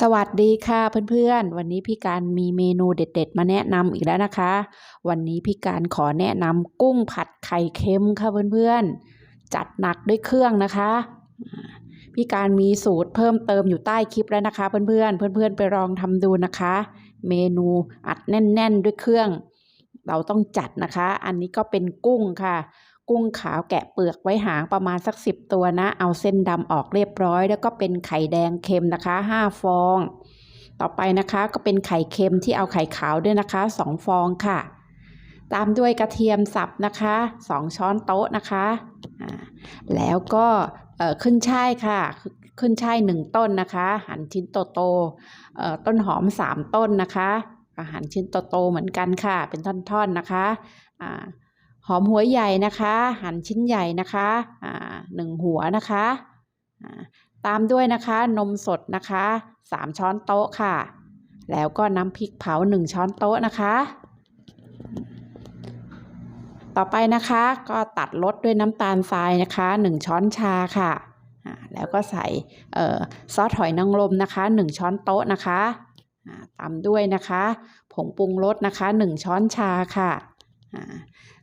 สวัสดีค่ะเพื่อนๆ วันนี้พี่การมีเมนูเด็ด ๆ มาแนะนำอีกแล้วนะคะ วันนี้พี่การขอแนะนำกุ้งผัดไข่เค็มค่ะเพื่อนๆ จัดหนักด้วยเครื่องนะคะ พี่การมีสูตรเพิ่มเติมอยู่ใต้คลิปแล้วนะคะเพื่อนๆ เพื่อนๆ ไปลองทำดูนะคะ เมนูอัดแน่น ๆ ด้วยเครื่อง เราต้องจัดนะคะ อันนี้ก็เป็นกุ้งค่ะ กุ้งขาวแกะเปลือกไว้หางประมาณสักสิบตัวนะ เอาเส้นดำออกเรียบร้อย แล้วก็เป็นไข่แดงเค็มนะคะห้าฟอง ต่อไปนะคะก็เป็นไข่เค็มที่เอาไข่ขาวด้วยนะคะสองฟองค่ะ ตามด้วยกระเทียมสับนะคะสองช้อนโต๊ะนะคะ แล้วก็ขึ้นช่ายค่ะ ขึ้นช่ายหนึ่งต้นนะคะ หั่นชิ้นโตๆเอ่อต้นหอมสามต้นนะคะอาหารชิ้นโตๆเหมือนกันค่ะ เป็นท่อนๆนะคะ หอมหัวใหญ่นะคะ หั่นชิ้นใหญ่นะคะหนึ่งหัวนะคะตามด้วยนะคะนมสดนะคะสามช้อนโต๊ะค่ะ แล้วก็น้ำพริกเผาหนึ่งช้อนโต๊ะนะคะ ต่อไปนะคะก็ตัดรสด้วยน้ำตาลทรายนะคะหนึ่งช้อนชาค่ะแล้วก็ใส่ซอสหอยนางรมนะคะหนึ่งช้อนโต๊ะนะคะตามด้วยนะคะ ผงปรุงรสนะคะหนึ่งช้อนชาค่ะ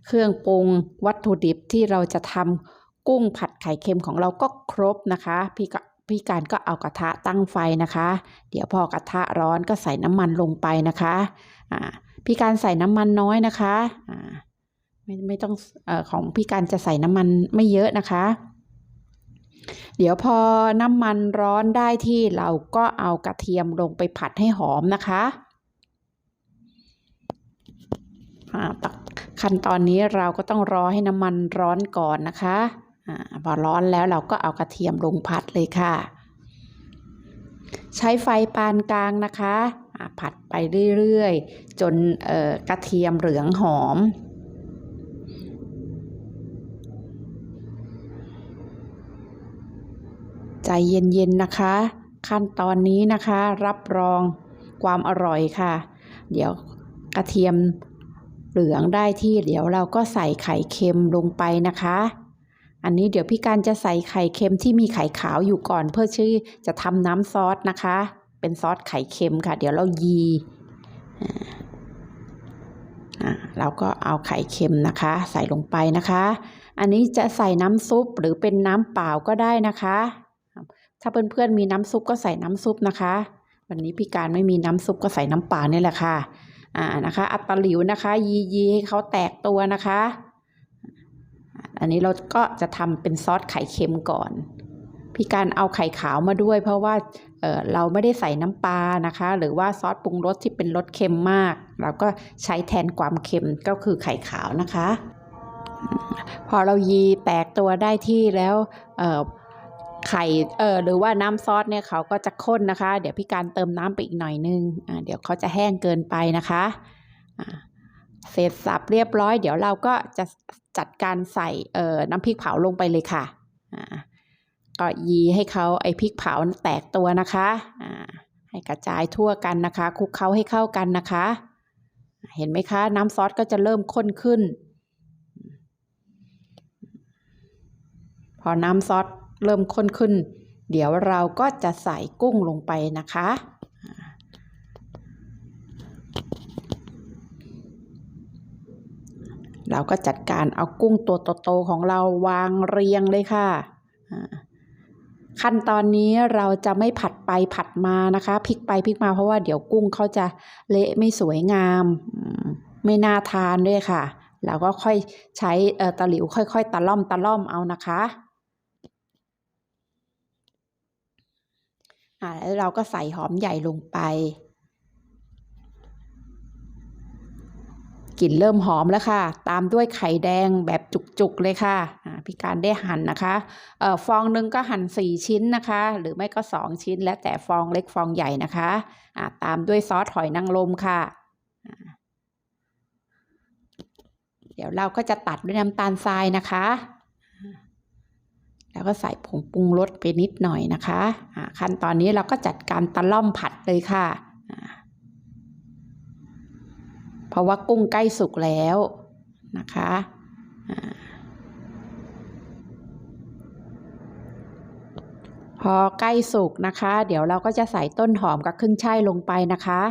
เครื่องปรุงวัตถุดิบที่เราจะทำกุ้งผัดไข่เค็มของเราก็ครบนะคะพี่ก็พี่การก็เอากระทะตั้งไฟนะคะ เดี๋ยวพอกระทะร้อนก็ใส่น้ำมันลงไปนะคะพี่การใส่น้ำมันน้อยนะคะไม่ไม่ต้องอของพี่การจะใส่น้ำมันไม่เยอะนะคะ เดี๋ยวพอน้ำมันร้อนได้ที่เราก็เอากระเทียมลงไปผัดให้หอมนะคะอ่าตัก ขั้นตอนนี้เราก็ต้องรอให้น้ำมันร้อนก่อนนะคะอพอร้อนแล้วเราก็เอากระเทียมลงผัดเลยค่ะ ใช้ไฟปานกลางนะคะผัดไปเรื่อยๆ จนกระเทียมเหลืองหอม ใจเย็นๆนะคะ ขั้นตอนนี้นะคะรับรองความอร่อยค่ะ เดี๋ยวกระเทียม เหลืองได้ที่เดี๋ยวเราก็ใส่ไข่เค็มลงไปนะคะ อันนี้เดี๋ยวพี่การจะใส่ไข่เค็มที่มีไข่ขาวอยู่ก่อน เพื่อที่อจะทำน้ำซอสนะคะ เป็นซอสไข่เค็มค่ะ เดี๋ยวเรายีอ่าอ่าเราก็เอาไข่เค็มนะคะ ใส่ลงไปนะคะ อันนี้จะใส่น้ำซุปหรือเป็นน้ำเปล่าก็ได้นะคะ ถ้าเพื่อนๆมีน้ำซุปก็ใส่น้ำซุปนะคะ วันนี้พี่การไม่มีน้ำซุปก็ใส่น้ำเปล่านี่แหละค่ะ อ่านะคะอัดตะหลิวนะคะยียีให้เขาแตกตัวนะคะ อันนี้เราก็จะทำเป็นซอสไข่เค็มก่อนพี่การเอาไข่ขาวมาด้วย เพราะว่าเออเราไม่ได้ใส่น้ำปลานะคะ หรือว่าซอสปรุงรสที่เป็นรสเค็มมาก เราก็ใช้แทนความเค็มก็คือไข่ขาวนะคะ พอเรายีแตกตัวได้ที่แล้วเออ ไข่เออหรือว่าน้ำซอสเนี่ยเขาก็จะข้นนะคะ เดี๋ยวพี่การเติมน้ำไปอีกหน่อยนึงอ่าเดี๋ยวเขาจะแห้งเกินไปนะคะอ่าเสร็จสับเรียบร้อย เดี๋ยวเราก็จะจัดการใส่เอ่อน้ำพริกเผาลงไปเลยค่ะอ่าก็ยีให้เขาไอ้พริกเผาแตกตัวนะคะอ่าให้กระจายทั่วกันนะคะคลุกเคล้าให้เข้ากันนะคะ เห็นไหมคะ น้ำซอสก็จะเริ่มข้นขึ้น พอน้ำซอส เริ่มข้นขึ้น เดี๋ยวเราก็จะใส่กุ้งลงไปนะคะ เราก็จัดการเอากุ้งตัวโตๆของเราวางเรียงเลยค่ะ ขั้นตอนนี้เราจะไม่ผัดไปผัดมานะคะพลิกไปพลิกมาเพราะว่าเดี๋ยวกุ้งเขาจะเละไม่สวยงาม ไม่น่าทานด้วยค่ะเราก็ค่อยใช้ตะหลิวค่อย ๆ ตะล่อมตะล่อมเอานะคะ อ่าแล้วเราก็ใส่หอมใหญ่ลงไปกลิ่นเริ่มหอมแล้วค่ะ ตามด้วยไข่แดงแบบจุกๆเลยค่ะพี่การได้หั่นนะคะออฟองหนึ่งก็หั่นสี่ชิ้นนะคะ หรือไม่ก็สองชิ้น แล้วแต่ฟองเล็กฟองใหญ่นะคะอ่าตามด้วยซอสหอยนางรมค่ะ เดี๋ยวเราก็จะตัดด้วยน้ำตาลทรายนะคะ แล้วก็ใส่ผงปรุงรสไปนิดหน่อยนะคะอ่าขั้นตอนนี้เราก็จัดการตะล่อมผัดเลยค่ะอ่าเพราะว่ากุ้งใกล้สุกแล้วนะคะอ่าพอใกล้สุกนะคะ เดี๋ยวเราก็จะใส่ต้นหอมกับขึ้นช่ายลงไปนะคะ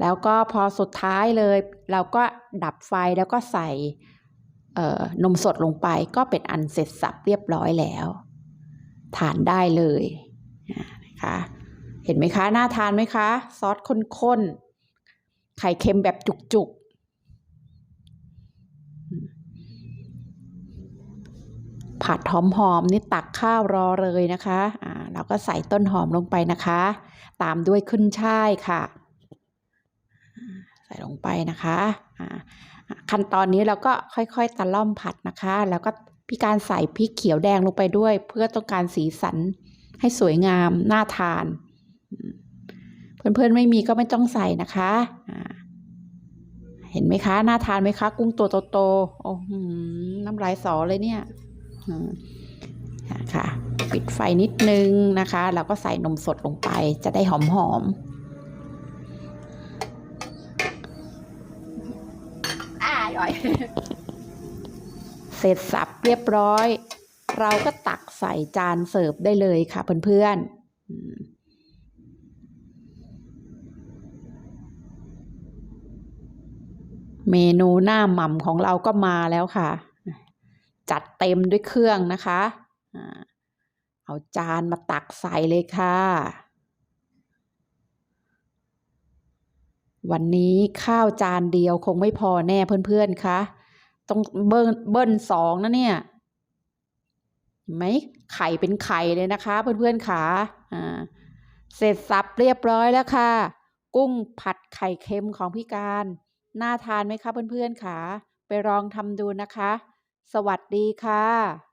แล้วก็พอสุดท้ายเลย เราก็ดับไฟแล้วก็ใส่ นมสดลงไปก็เป็นอันเสร็จสับเรียบร้อยแล้ว ทานได้เลยนะคะเห็นไหมคะ น่าทานไหมคะ ซอสข้นๆ ไข่เค็มแบบจุกๆ ผัดหอมๆนี่ตักข้าวรอเลยนะคะอ่าเราก็ใส่ต้นหอมลงไปนะคะ ตามด้วยขึ้นช่ายค่ะ ใส่ลงไปนะคะอ่า ขั้นตอนนี้เราก็ค่อยๆตะล่อมผัดนะคะ แล้วก็พี่การใส่พริกเขียวแดงลงไปด้วย เพื่อต้องการสีสันให้สวยงามน่าทาน เพื่อนๆไม่มีก็ไม่ต้องใส่นะคะเห็นไหมคะน่าทานไหมคะ กุ้งตัวโตๆโอ้โหน้ำลายสอเลยเนี่ยค่ะ ปิดไฟนิดนึงนะคะ แล้วก็ใส่นมสดลงไปจะได้หอมๆ อ่อยเสร็จสับเรียบร้อย เราก็ตักใส่จานเสิร์ฟได้เลยค่ะเพื่อนๆเมนูหน้าหม่ำของเราก็มาแล้วค่ะ จัดเต็มด้วยเครื่องนะคะ เอาจานมาตักใส่เลยค่ะ วันนี้ข้าวจานเดียวคงไม่พอแน่เพื่อนๆคะต้องเบิ้ลเบิ้ลสองนะเนี่ยไหมไข่เป็นไข่เลยนะคะ เพื่อนๆขาอ่าเสร็จสับเรียบร้อยแล้วค่ะ กุ้งผัดไข่เค็มของพี่การน่าทานไหมคะเพื่อนๆขาไปลองทำดูนะคะ สวัสดีค่ะ